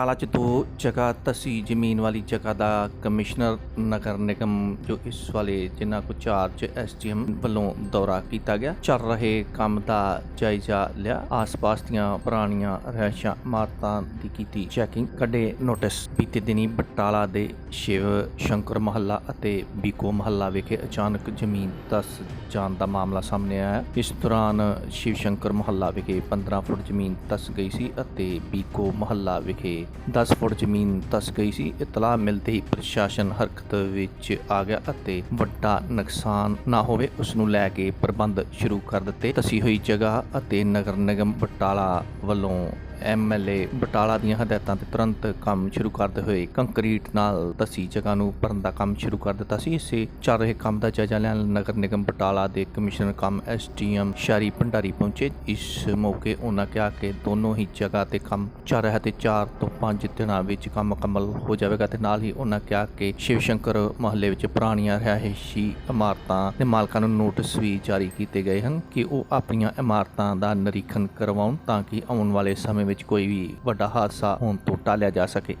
ਬਟਾਲਾ 'ਚ ਦੋ ਜਗ੍ਹਾ ਤਸੀ ਜ਼ਮੀਨ ਵਾਲੀ ਜਗ੍ਹਾ ਦਾ ਕਮਿਸ਼ਨਰ ਨਗਰ ਨਿਗਮ, ਜੋ ਇਸ ਵਾਲੇ ਜਿਨ੍ਹਾਂ ਕੋ ਚਾਰਜ ਐਸਟੀਐਮ ਵੱਲੋਂ ਦੌਰਾ ਕੀਤਾ ਗਿਆ, ਚੱਲ ਰਹੇ ਕੰਮ ਦਾ ਜਾਇਜ਼ਾ ਲਿਆ। ਆਸ-ਪਾਸ ਦੀਆਂ ਪੁਰਾਣੀਆਂ ਰਹਿਸ਼ਾਂ ਇਮਾਰਤਾਂ ਦੀ ਕੀਤੀ ਚੈਕਿੰਗ, ਕੱਢੇ ਨੋਟਿਸ। ਬੀਤੇ ਦਿਨੀ ਬਟਾਲਾ ਦੇ ਸ਼ਿਵ ਸ਼ੰਕਰ ਮਹੱਲਾ ਅਤੇ ਬੀਕੋ ਮਹੱਲਾ ਵਿਖੇ ਅਚਾਨਕ ਜ਼ਮੀਨ ਤਸ ਜਾਣ ਦਾ ਮਾਮਲਾ ਸਾਹਮਣੇ ਆਇਆ। ਇਸ ਦੌਰਾਨ ਸ਼ਿਵ ਸ਼ੰਕਰ ਮਹੱਲਾ ਵਿਖੇ 15 ਫੁੱਟ ਜ਼ਮੀਨ ਤਸ ਗਈ ਸੀ ਅਤੇ ਬੀਕੋ ਮਹੱਲਾ ਵਿਖੇ 10 ਫੁੱਟ ਜ਼ਮੀਨ ਧਸ ਗਈ ਸੀ। ਇਤਲਾਹ ਮਿਲਦੇ ਹੀ ਪ੍ਰਸ਼ਾਸਨ ਹਰਕਤ ਵਿੱਚ ਆ ਗਿਆ ਅਤੇ ਵੱਡਾ ਨੁਕਸਾਨ ਨਾ ਹੋਵੇ ਉਸ ਨੂੰ ਲੈ ਕੇ ਪ੍ਰਬੰਧ ਸ਼ੁਰੂ ਕਰ ਦਿੱਤੇ। ਧਸੀ ਹੋਈ ਜਗ੍ਹਾ ਅਤੇ ਨਗਰ ਨਿਗਮ ਬਟਾਲਾ ਵੱਲੋਂ ਐਮਐਲਏ ਬਟਾਲਾ ਦੀਆਂ ਹਦਾਇਤਾਂ ਤੇ ਤੁਰੰਤ ਕੰਮ ਸ਼ੁਰੂ ਕਰਦੇ ਹੋਏ ਕੰਕਰੀਟ ਨਾਲ ਧਸੀ ਜਗ੍ਹਾ ਨੂੰ ਭਰਨ ਦਾ ਕੰਮ ਸ਼ੁਰੂ ਕਰ ਦਿੱਤਾ ਸੀ। ਇਸੇ ਚੱਲ ਰਹੇ ਕੰਮ ਦਾ ਜਾਇਜ਼ਾ ਲੈਣ ਨਗਰ ਨਿਗਮ ਬਟਾਲਾ ਦੇ ਕਮਿਸ਼ਨਰ ਕੰਮ ਐਸਟੀਐਮ ਸ਼ਾਰੀ ਭੰਡਾਰੀ ਪਹੁੰਚੇ। ਇਸ ਮੌਕੇ ਉਹਨਾਂ ਕਿਹਾ ਕਿ ਦੋਨੋਂ ਹੀ ਜਗ੍ਹਾ ਤੇ ਕੰਮ ਚੱਲ ਰਿਹਾ ਤੇ 4 ਤੋਂ 5 ਦਿਨਾਂ ਵਿੱਚ ਕੰਮ ਮੁਕੰਮਲ ਹੋ ਜਾਵੇਗਾ ਤੇ ਨਾਲ ਹੀ ਉਹਨਾਂ ਕਿਹਾ ਕਿ ਸ਼ਿਵ ਸ਼ੰਕਰ ਮਹੱਲੇ ਵਿੱਚ ਪੁਰਾਣੀਆਂ ਰਿਹਾਇਸ਼ੀ ਇਮਾਰਤਾਂ ਦੇ ਮਾਲਕਾਂ ਨੂੰ ਨੋਟਿਸ ਵੀ ਜਾਰੀ ਕੀਤੇ ਗਏ ਹਨ ਕਿ ਉਹ ਆਪਣੀਆਂ ਇਮਾਰਤਾਂ ਦਾ ਨਿਰੀਖਣ ਕਰਵਾਉਣ ਤਾਂ ਕਿ ਆਉਣ ਵਾਲੇ ਸਮੇਂ ਵਿੱਚ ਕੋਈ ਵੀ ਵੱਡਾ ਹਾਦਸਾ ਹੋਣ ਤੋਂ ਟਾਲਿਆ ਜਾ ਸਕੇ।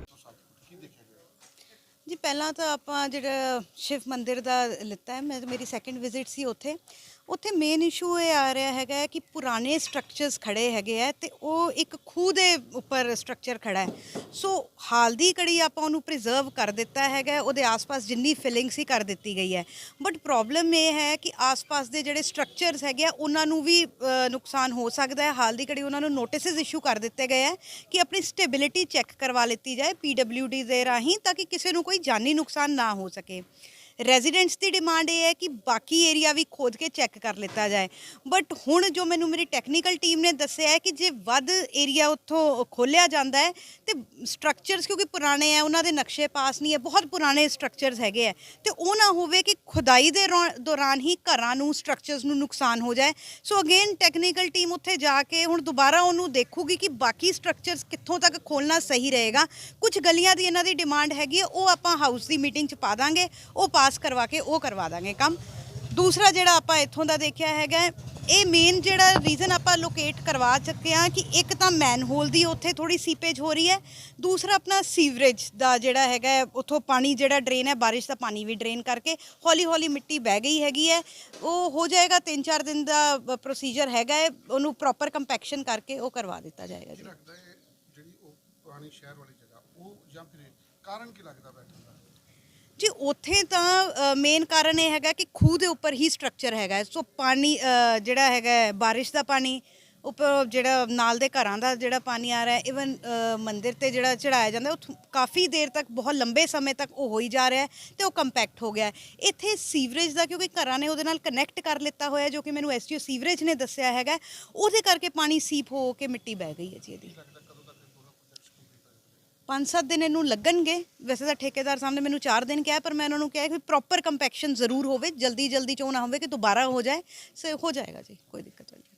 ਜੀ, ਪਹਿਲਾਂ ਤਾਂ ਆਪਾਂ ਜਿਹੜਾ ਸ਼ਿਵ ਮੰਦਿਰ ਦਾ ਲਿੱਤਾ ਹੈ। ਮੇਰੀ ਸੈਕੰਡ ਵਿਜ਼ਿਟ ਸੀ ਉੱਥੇ। ਉੱਥੇ ਮੇਨ ਇਸ਼ੂ ਇਹ ਆ ਰਿਹਾ ਹੈਗਾ ਕਿ ਪੁਰਾਣੇ ਸਟਰਕਚਰਸ ਖੜੇ ਹੈਗੇ ਆ ਤੇ ਉਹ ਇੱਕ ਖੂਹ ਦੇ ਉੱਪਰ ਸਟਰਕਚਰ ਖੜਾ ਹੈ। ਸੋ ਹਾਲ ਦੀ ਕੜੀ ਆਪਾਂ ਉਹਨੂੰ ਪ੍ਰੀਜ਼ਰਵ ਕਰ ਦਿੱਤਾ ਹੈਗਾ ਉਹਦੇ ਆਸ-ਪਾਸ ਜਿੰਨੀ ਫਿਲਿੰਗ ਸੀ ਕਰ ਦਿੱਤੀ ਗਈ ਹੈ। ਬਟ ਪ੍ਰੋਬਲਮ ਇਹ ਹੈ ਕਿ ਆਸ-ਪਾਸ ਦੇ ਜਿਹੜੇ ਸਟਰਕਚਰਸ ਹੈਗੇ ਆ, ਉਹਨਾਂ ਨੂੰ ਵੀ ਨੁਕਸਾਨ ਹੋ ਸਕਦਾ ਹੈ। ਹਾਲ ਦੀ ਕੜੀ ਉਹਨਾਂ ਨੂੰ ਨੋਟਿਸਸ ਇਸ਼ੂ ਕਰ ਦਿੱਤੇ ਗਏ ਹੈ ਕਿ ਆਪਣੀ ਸਟੇਬਿਲਿਟੀ ਚੈੱਕ ਕਰਵਾ ਲਿੱਤੀ ਜਾਏ ਪੀਡਬਲਯੂਡੀ ਦੇ ਰਾਹੀਂ, ਤਾਂ ਕਿ ਕਿਸੇ ਨੂੰ ਕੋਈ ਜਾਨੀ ਨੁਕਸਾਨ ਨਾ ਹੋ ਸਕੇ। ਰੈਜ਼ੀਡੈਂਟਸ ਦੀ ਡਿਮਾਂਡ ਇਹ ਹੈ ਕਿ ਬਾਕੀ ਏਰੀਆ ਵੀ ਖੋਦ ਕੇ ਚੈੱਕ ਕਰ ਲਿੱਤਾ ਜਾਏ। ਬਟ ਹੁਣ ਜੋ ਮੈਨੂੰ ਮੇਰੀ ਟੈਕਨੀਕਲ ਟੀਮ ਨੇ ਦੱਸਿਆ ਹੈ ਕਿ ਜੇ ਵੱਧ ਏਰੀਆ ਉੱਥੋਂ ਖੋਲਿਆ ਜਾਂਦਾ ਹੈ, ਤੇ ਸਟਰਕਚਰਸ ਕਿਉਂਕਿ ਪੁਰਾਣੇ ਆ ਉਹਨਾਂ ਦੇ ਨਕਸ਼ੇ ਪਾਸ ਨਹੀਂ ਹੈ, ਬਹੁਤ ਪੁਰਾਣੇ ਸਟਰਕਚਰਸ ਹੈਗੇ ਆ ਤੇ ਉਹ ਨਾ ਹੋਵੇ ਕਿ ਖੁਦਾਈ ਦੇ ਰੌ- ਦੌਰਾਨ ਹੀ ਘਰਾਂ ਨੂੰ ਸਟਰਕਚਰਸ ਨੂੰ ਨੁਕਸਾਨ ਹੋ ਜਾਏ। ਸੋ ਅਗੇਨ ਟੈਕਨੀਕਲ ਟੀਮ ਉੱਥੇ ਜਾ ਕੇ ਹੁਣ ਦੁਬਾਰਾ ਉਹਨੂੰ ਦੇਖੂਗੀ ਕਿ ਬਾਕੀ ਸਟਰਕਚਰਸ ਕਿੱਥੋਂ ਤੱਕ ਖੋਲਣਾ ਸਹੀ ਰਹੇਗਾ। ਕੁਝ ਗਲੀਆਂ ਦੀ ਇਹਨਾਂ ਦੀ ਡਿਮਾਂਡ ਹੈਗੀ ਹੈ, ਉਹ ਆਪਾਂ ਹਾਊਸ ਦੀ ਮੀਟਿੰਗ 'ਚ ਪਾ ਦਾਂਗੇ, ਉਹ ਪਾ ਪਾਸ ਕਰਵਾ ਕੇ ਉਹ ਕਰਵਾ ਦਾਂਗੇ ਕੰਮ। ਦੂਸਰਾ ਜਿਹੜਾ ਆਪਾਂ ਇੱਥੋਂ ਦਾ ਦੇਖਿਆ ਹੈਗਾ, ਇਹ ਮੇਨ ਜਿਹੜਾ ਰੀਜ਼ਨ ਆਪਾਂ ਲੋਕੇਟ ਕਰਵਾ ਚੁੱਕੇ ਆ ਕਿ ਇੱਕ ਤਾਂ ਮੈਨਹੋਲ ਦੀ ਉੱਥੇ ਥੋੜੀ ਸੀਪੇਜ ਹੋ ਰਹੀ ਹੈ, ਦੂਸਰਾ ਆਪਣਾ ਸੀਵਰੇਜ ਦਾ ਜਿਹੜਾ ਹੈਗਾ ਉੱਥੋਂ ਪਾਣੀ ਜਿਹੜਾ ਡਰੇਨ ਹੈ, ਬਾਰਿਸ਼ ਦਾ ਪਾਣੀ ਵੀ ਡਰੇਨ ਕਰਕੇ ਹੌਲੀ ਹੌਲੀ ਮਿੱਟੀ ਬਹਿ ਗਈ ਹੈਗੀ ਹੈ। ਉਹ ਹੋ ਜਾਏਗਾ 3-4 ਦਿਨ ਦਾ ਪ੍ਰੋਸੀਜਰ ਹੈਗਾ ਹੈ, ਉਹਨੂੰ ਪ੍ਰੋਪਰ ਕੰਪੈਕਸ਼ਨ ਕਰਕੇ ਉਹ ਕਰਵਾ ਦਿੱਤਾ ਜਾਏਗਾ ਜੀ। ਲੱਗਦਾ ਹੈ ਜਿਹੜੀ ਉਹ ਪੁਰਾਣੀ ਸ਼ਹਿਰ ਵਾਲੀ ਜਗ੍ਹਾ, ਉਹ ਜਾਂ ਫਿਰ ਕਾਰਨ ਕੀ ਲੱਗਦਾ ਬੈਠਣ ਦਾ? ਜੀ, ਉੱਥੇ ਤਾਂ ਮੇਨ ਕਾਰਨ ਇਹ ਹੈਗਾ ਕਿ ਖੂਹ ਦੇ ਉੱਪਰ ਹੀ ਸਟਰਕਚਰ ਹੈਗਾ ਸੋ ਪਾਣੀ ਜਿਹੜਾ ਹੈਗਾ ਬਾਰਿਸ਼ ਦਾ ਪਾਣੀ, ਉੱਪਰ ਜਿਹੜਾ ਨਾਲ ਦੇ ਘਰਾਂ ਦਾ ਜਿਹੜਾ ਪਾਣੀ ਆ ਰਿਹਾ ਹੈ ਇਵਨ ਮੰਦਿਰ ਤੇ ਜਿਹੜਾ ਚੜਾਇਆ ਜਾਂਦਾ ਉਹ ਕਾਫੀ ਦੇਰ ਤੱਕ, ਬਹੁਤ ਲੰਬੇ ਸਮੇਂ ਤੱਕ ਉਹ ਹੋਈ ਜਾ ਰਿਹਾ ਹੈ ਤੇ ਉਹ ਕੰਪੈਕਟ ਹੋ ਗਿਆ ਇੱਥੇ ਸੀਵਰੇਜ ਦਾ ਕਿਉਂਕਿ ਘਰਾਂ ਨੇ ਉਹਦੇ ਨਾਲ ਕਨੈਕਟ ਕਰ ਲਿੱਤਾ ਹੋਇਆ ਜੋ ਕਿ ਮੈਨੂੰ ਐਸਟੀਓ ਸੀਵਰੇਜ ਨੇ ਦੱਸਿਆ ਹੈਗਾ ਉਹਦੇ ਕਰਕੇ ਪਾਣੀ ਸੀਪ ਹੋ ਕੇ ਮਿੱਟੀ ਬਹਿ ਗਈ ਹੈ ਜੀ ਇਹਦੀ। ਪੰਜ ਸੱਤ ਦਿਨ ਇਹਨੂੰ ਲੱਗਣਗੇ। ਵੈਸੇ ਤਾਂ ਠੇਕੇਦਾਰ ਸਾਹਮਣੇ ਮੈਨੂੰ 4 ਦਿਨ ਕਿਹਾ, ਪਰ ਮੈਂ ਉਹਨਾਂ ਨੂੰ ਕਿਹਾ ਕਿ ਪ੍ਰੋਪਰ ਕੰਪੈਕਸ਼ਨ ਜ਼ਰੂਰ ਹੋਵੇ ਜਲਦੀ ਜਲਦੀ ਚ ਨਾ ਹੋਵੇ ਕਿ ਦੁਬਾਰਾ ਹੋ ਜਾਏ। ਸੋ ਹੋ ਜਾਏਗਾ ਜੀ, ਕੋਈ ਦਿੱਕਤ ਨਹੀਂ।